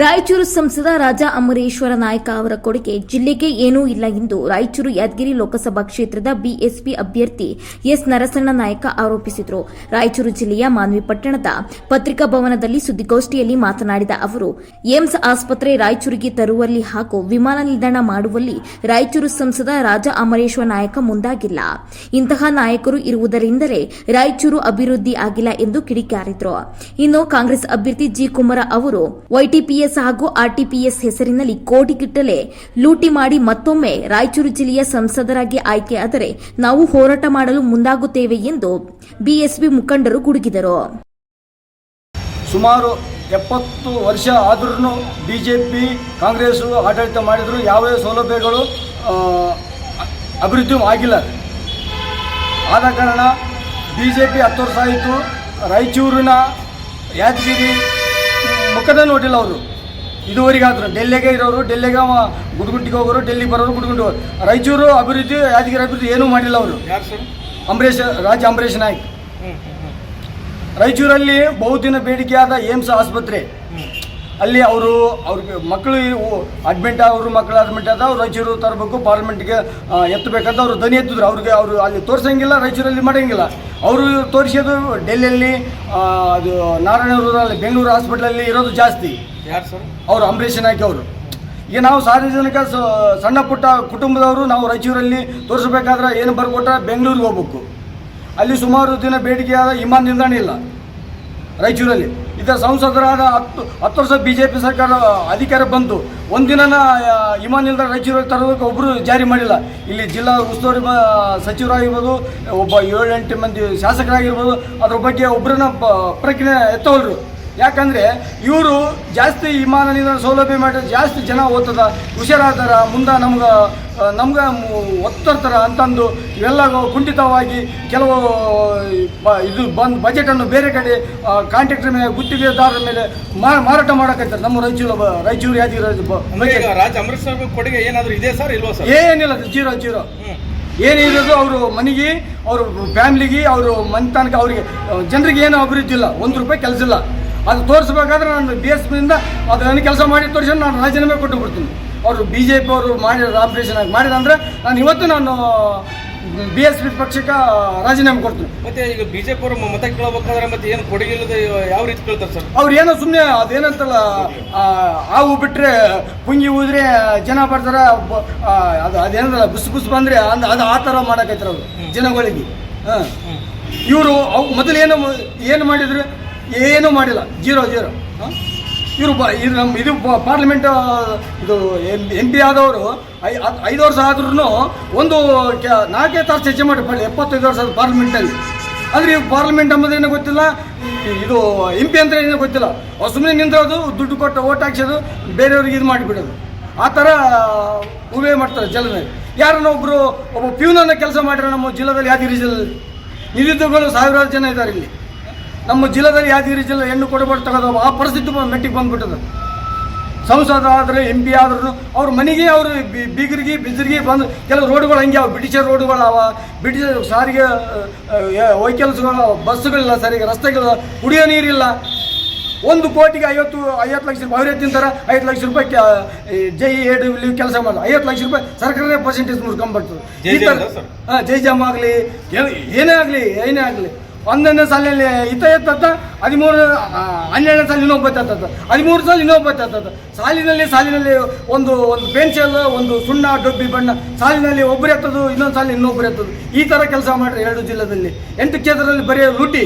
ರಾಯಚೂರು ಸಂಸದ ರಾಜಾ ಅಮರೇಶ್ವರ ನಾಯಕ ಅವರ ಕೊಡುಗೆ ಜಿಲ್ಲೆಗೆ ಏನೂ ಇಲ್ಲ ಎಂದು ರಾಯಚೂರು ಯಾದಗಿರಿ ಲೋಕಸಭಾ ಕ್ಷೇತ್ರದ ಬಿಎಸ್ಪಿ ಅಭ್ಯರ್ಥಿ ಎಸ್ ನರಸಣ್ಣ ನಾಯಕ ಆರೋಪಿಸಿದರು. ರಾಯಚೂರು ಜಿಲ್ಲೆಯ ಮಾನ್ವಿ ಪಟ್ಟಣದ ಪತ್ರಿಕಾ ಭವನದಲ್ಲಿ ಸುದ್ದಿಗೋಷ್ಠಿಯಲ್ಲಿ ಮಾತನಾಡಿದ ಅವರು, ಏಮ್ಸ್ ಆಸ್ಪತ್ರೆ ರಾಯಚೂರಿಗೆ ತರುವಲ್ಲಿ ಹಾಗೂ ವಿಮಾನ ನಿಲ್ದಾಣ ಮಾಡುವಲ್ಲಿ ರಾಯಚೂರು ಸಂಸದ ರಾಜಾ ಅಮರೇಶ್ವರ ನಾಯಕ ಮುಂದಾಗಿಲ್ಲ. ಇಂತಹ ನಾಯಕರು ಇರುವುದರಿಂದಲೇ ರಾಯಚೂರು ಅಭಿವೃದ್ಧಿ ಆಗಿಲ್ಲ ಎಂದು ಕಿಡಿಕಾರಿದರು. ಇನ್ನು ಕಾಂಗ್ರೆಸ್ ಅಭ್ಯರ್ಥಿ ಜಿ ಕುಮಾರ ಅವರು ವೈಟಿಪಿಎಸ್ ಹಾಗೂ ಆರ್ಟಿಪಿಎಸ್ ಹೆಸರಿನಲ್ಲಿ ಕೋಟಿಗಿಟ್ಟಲೆ ಲೂಟಿ ಮಾಡಿ ಮತ್ತೊಮ್ಮೆ ರಾಯಚೂರು ಜಿಲ್ಲೆಯ ಸಂಸದರಾಗಿ ಆಯ್ಕೆಯಾದರೆ ನಾವು ಹೋರಾಟ ಮಾಡಲು ಮುಂದಾಗುತ್ತೇವೆ ಎಂದು ಬಿಎಸ್ಪಿ ಮುಖಂಡರು ಗುಡುಗಿದರು. ಸುಮಾರು ಎಪ್ಪತ್ತು ವರ್ಷ ಆದ್ರೂ ಬಿಜೆಪಿ, ಕಾಂಗ್ರೆಸ್ ಆಡಳಿತ ಮಾಡಿದ್ರು ಯಾವ ಸೌಲಭ್ಯಗಳು ಅಭಿವೃದ್ಧಿ ಆಗಿಲ್ಲ. ಆದ ಕಾರಣ ಬಿ ಜೆ ಹತ್ತು ವರ್ಷ ಆಯಿತು. ರಾಯಚೂರಿನ ಯಾದಗಿರಿ ಮುಖದ ನೋಡಿಲ್ಲ ಅವರು. ಇದುವರೆಗಾದ್ರು ಡೆಲ್ಲಿಗೆ ಇರೋರು ಡೆಲ್ಲಿಗೆ ಗುಡ್ಗುಂಟಿಗೆ ಹೋಗೋರು ಡೆಲ್ಲಿಗೆ ಬರೋರು ಗುಡ್ಗುಂಟಿ ಹೋಗೋರು. ರಾಯಚೂರು ಅಭಿವೃದ್ಧಿ ಯಾದಗಿರಿ ಅಭಿವೃದ್ಧಿ ಏನೂ ಮಾಡಿಲ್ಲ ಅವರು. ಅಂಬರೀಷ್ ರಾಜ ಅಂಬರೀಷ್ ನಾಯ್ಕ್. ರಾಯಚೂರಲ್ಲಿ ಬಹುದಿನ ಬೇಡಿಕೆಯಾದ ಏಮ್ಸ್ ಆಸ್ಪತ್ರೆ. ಅಲ್ಲಿ ಅವರು ಅವ್ರಿಗೆ ಮಕ್ಕಳು ಅಡ್ಮಿಂಟ್ ಅವರು ಮಕ್ಕಳು ಅಡ್ಮಿಂಟ್ ಆದ ಅವ್ರು ರಾಯಚೂರು ತರಬೇಕು ಪಾರ್ಲಿಮೆಂಟ್ಗೆ ಎತ್ತಬೇಕಂತ ಅವರು ದನಿ ಎತ್ತಿದ್ರು. ಅವ್ರಿಗೆ ಅವರು ಅಲ್ಲಿ ತೋರಿಸಂಗಿಲ್ಲ ರಾಯಚೂರಲ್ಲಿ ಮಾಡೋಂಗಿಲ್ಲ. ಅವರು ತೋರಿಸೋದು ಡೆಲ್ಲಿಯಲ್ಲಿ ಅದು ನಾರಾಯಣಪುರದಲ್ಲಿ ಬೆಂಗಳೂರು ಹಾಸ್ಪಿಟ್ಲಲ್ಲಿ ಇರೋದು ಜಾಸ್ತಿ. ಯಾರು ಸರ್? ಅವರು ಅಂಬರೀಷ್ ನಾಯ್ಕ ಅವರು. ಈಗ ನಾವು ಸಾರ್ವಜನಿಕ ಸಣ್ಣ ಪುಟ್ಟ ಕುಟುಂಬದವರು ನಾವು ರಾಯಚೂರಲ್ಲಿ ತೋರಿಸ್ಬೇಕಾದ್ರೆ ಏನು ಬರ್ಕೊಟ್ರೆ ಬೆಂಗಳೂರಿಗೆ ಹೋಗ್ಬೇಕು. ಅಲ್ಲಿ ಸುಮಾರು ದಿನ ಬೇಡಿಕೆಯಾದ ವಿಮಾನ ನಿಲ್ದಾಣ ಇಲ್ಲ. ರಾಯಚೂರಲ್ಲಿ. ಇದರ ಸಂಸದರಾದ ಹತ್ತು ಹತ್ತು ವರ್ಷ ಬಿ ಜೆ ಪಿ ಸರ್ಕಾರ ಅಧಿಕಾರ ಬಂತು. ಒಂದಿನ ವಿಮಾನ ನಿಲ್ದಾಣ ರಾಯಚೂರಲ್ಲಿ ತರೋದಕ್ಕೆ ಒಬ್ಬರು ಜಾರಿ ಮಾಡಿಲ್ಲ. ಇಲ್ಲಿ ಜಿಲ್ಲಾ ಉಸ್ತುವಾರಿ ಸಚಿವರಾಗಿರ್ಬೋದು, ಒಬ್ಬ ಏಳೆಂಟು ಮಂದಿ ಶಾಸಕರಾಗಿರ್ಬೋದು, ಅದ್ರ ಬಗ್ಗೆ ಒಬ್ಬರನ್ನ ಪ್ರಕ್ರಿಯೆ ಎತ್ತವಲ್ರು. ಯಾಕಂದರೆ ಇವರು ಜಾಸ್ತಿ ವಿಮಾನ ನಿಲ್ದಾಣ ಸೌಲಭ್ಯ ಮಾಡಿ ಜಾಸ್ತಿ ಜನ ಓದ್ತದ ಹುಷಾರಾದಾರ ಮುಂದೆ ನಮ್ಗೆ ನಮ್ಗೆ ಒತ್ತರ್ತಾರ ಅಂತಂದು ಇವೆಲ್ಲ ಕುಂಠಿತವಾಗಿ ಕೆಲವು ಬ- ಇದು ಬಂದು ಬಜೆಟನ್ನು ಬೇರೆ ಕಡೆ ಕಾಂಟ್ರಾಕ್ಟರ್ ಮೇಲೆ ಗುತ್ತಿಗೆದಾರರ ಮೇಲೆ ಮಾರಾಟ ಮಾಡಕತ್ತಾರೆ ನಮ್ಮ ರಾಯಚೂರು ರಾಯಚೂರು ಈಗ ರಾಜ ಅಮೃತ್ ಸರ್ ಕೊಡುಗೆ ಏನಾದರೂ ಇದೆ ಸರ್? ಇಲ್ವಾ ಸರ್? ಏನಿಲ್ಲ ಜೀರೋ ಜೀರೋ. ಏನಿರೋದು ಅವರು ಮನೆಗೆ ಅವರು ಫ್ಯಾಮ್ಲಿಗೆ ಅವರು ಮನೆತನಕ್ಕೆ ಅವರಿಗೆ ಜನರಿಗೆ ಏನು ಅಭಿವೃದ್ಧಿ ಇಲ್ಲ ಒಂದು ರೂಪಾಯಿ ಕೆಲಸ ಇಲ್ಲ. ಅದು ತೋರಿಸ್ಬೇಕಾದ್ರೆ ನಾನು ಬಿ ಎಸ್ ಪಿಯಿಂದ ಅದು ನನ್ನ ಕೆಲಸ ಮಾಡಿ ತೋರಿಸಿ ನಾನು ರಾಜೀನಾಮೆ ಕೊಟ್ಟು ಬಿಡ್ತೀನಿ. ಅವರು ಬಿ ಜೆ ಪಿ ಅವರು ಮಾಡಿರೋ ಆಪರೇಷನ್ ಆಗಿ ಮಾಡಿದಂದ್ರೆ ನಾನು ಇವತ್ತು ನಾನು ಬಿ ಎಸ್ ಪಿ ಪಕ್ಷಕ್ಕೆ ರಾಜೀನಾಮೆ ಕೊಡ್ತೀನಿ. ಮತ್ತೆ ಈಗ ಬಿಜೆಪಿ ಅವರು ಮತ ಕೇಳಬೇಕಾದ್ರೆ ಮತ್ತೆ ಏನು ಕೊಡುಗೆ ಇಲ್ಲದೆ ಯಾವ ರೀತಿ ಕೇಳ್ತಾರೆ ಸರ್? ಅವ್ರು ಏನೋ ಸುಮ್ಮನೆ ಅದೇನಂತಲ್ಲ ಹಾವು ಬಿಟ್ಟರೆ ಪುಂಗಿ ಊದ್ರೆ ಜನ ಬರ್ತಾರೆ ಬ- ಅದು ಅದೇನಂತಲ್ಲ ಬುಸ್ ಬುಸ್ ಬಂದರೆ ಅಂದ್ರೆ ಅದು ಆ ಥರ ಮಾಡಕೈತ್ರ ಅವರು ಜನಗಳಿಗೆ. ಹಾಂ. ಇವರು ಅವು ಮೊದಲು ಏನು ಏನು ಮಾಡಿದ್ರು? ಏನೂ ಮಾಡಿಲ್ಲ. ಜೀರೋ ಜೀರೋ ಇವರು ಬ ಇದು ನಮ್ಮ ಇದು ಪಾರ್ಲಿಮೆಂಟ್ ಇದು ಎಂ ಎಂ ಪಿ ಆದವರು ಐ ಐದು ವರ್ಷ ಆದ್ರೂ ಒಂದು ನಾಲ್ಕೇ ತಾಸು ಚರ್ಚೆ ಮಾಡಿ ಪಳ್ಳಿ ಎಪ್ಪತ್ತೈದು ವರ್ಷ ಪಾರ್ಲಿಮೆಂಟಲ್ಲಿ ಆದರೆ ಈ ಪಾರ್ಲಿಮೆಂಟ್ ಅನ್ನೋದೇನೋ ಗೊತ್ತಿಲ್ಲ. ಇದು ಎಂ ಪಿ ಅಂದ್ರೆ ಏನೋ ಗೊತ್ತಿಲ್ಲ. ಸುಮ್ಮನೆ ನಿಂತಿರೋದು ದುಡ್ಡು ಕೊಟ್ಟು ಓಟ್ ಹಾಕ್ಸೋದು, ಬೇರೆಯವ್ರಿಗೆ ಇದು ಮಾಡಿಬಿಡೋದು. ಆ ಥರ ಉವೆ ಮಾಡ್ತಾರೆ ಜಲದಲ್ಲಿ ಯಾರನ್ನ ಒಬ್ಬರು ಒಬ್ಬ ಪ್ಯೂನನ್ನು ಕೆಲಸ ಮಾಡಿರೋ ನಮ್ಮ ಜಿಲ್ಲೆದಲ್ಲಿ ಯಾದಗಿರಿ ಜಿಲ್ಲೆಯಲ್ಲಿ ನಿರುದ್ಯೋಗಗಳು ಸಾವಿರಾರು ಜನ ಇದ್ದಾರೆ ಇಲ್ಲಿ. ನಮ್ಮ ಜಿಲ್ಲೆದಲ್ಲಿ ಯಾದಗಿರಿ ಜಿಲ್ಲೆ ಹೆಣ್ಣು ಕೊಡಬಾರ್ದು ತಗೋದು ಆ ಪರಿಸ್ಥಿತಿ ಮೆಟ್ಟಿಗೆ ಬಂದ್ಬಿಟ್ಟದ. ಸಂಸದ ಆದರೆ ಎಂ ಪಿ ಆದ್ರೂ ಅವ್ರ ಮನೆಗೆ ಅವರು ಬೀಗರಿಗೆ ಬಿದಿರಿಗೆ ಬಂದು ಕೆಲವು ರೋಡ್ಗಳು ಹಂಗೆ ಅವ ಬ್ರಿಟಿಷರ್ ರೋಡ್ಗಳು ಅವ ಬ್ರಿಟಿಷ್ ಸಾರಿಗೆ ವೆಹಿಕಲ್ಸ್ಗಳು ಬಸ್ಗಳಿಲ್ಲ ಸರಿಗೆ ರಸ್ತೆಗಳು ಕುಡಿಯೋ ನೀರಿಲ್ಲ. ಒಂದು ಕೋಟಿಗೆ ಐವತ್ತು ಐವತ್ತು ಲಕ್ಷ ರೂಪಾಯಿ ಅವರೇ ತಿಂತಾರೆ? ಐವತ್ತು ಲಕ್ಷ ರೂಪಾಯಿ ಜೈ ಎ ಇಲ್ಲಿ ಕೆಲಸ ಮಾಡಲ್ಲ ಐವತ್ತು ಲಕ್ಷ ರೂಪಾಯಿ ಸರ್ಕಾರನೇ ಪರ್ಸೆಂಟೇಜ್ ಮುಡ್ಕೊಂಡ್ಬರ್ತದೆ? ಹಾಂ ಜೈ ಜಾಮ್ ಆಗಲಿ ಏನೇ ಆಗಲಿ ಏನೇ ಆಗಲಿ. ಒಂದನೇ ಸಾಲಿನಲ್ಲಿ ಈತ ಎತ್ತತ್ತ ಹದಿಮೂರು ಹನ್ನೆರಡನೇ ಸಾಲ ಇನ್ನೊಬ್ಬ ಎತ್ತತ್ತ. ಹದಿಮೂರು ಸಾಲ ಇನ್ನೊಬ್ಬ ಸಾಲಿನಲ್ಲಿ ಸಾಲಿನಲ್ಲಿ ಒಂದು ಒಂದು ಪೆನ್ಸಿಲ್, ಒಂದು ಸುಣ್ಣ, ಡಬ್ಬಿ, ಬಣ್ಣ, ಸಾಲಿನಲ್ಲಿ ಒಬ್ಬರು ಎತ್ತದು, ಇನ್ನೊಂದು ಸಾಲಿನ ಇನ್ನೊಬ್ಬರು ಎತ್ತದು. ಈ ಥರ ಕೆಲಸ ಮಾಡ್ರಿ ಎರಡು ಜಿಲ್ಲೆಯಲ್ಲಿ ಎಂಟು ಕ್ಷೇತ್ರದಲ್ಲಿ ಬರೆಯೋ ಲೂಟಿ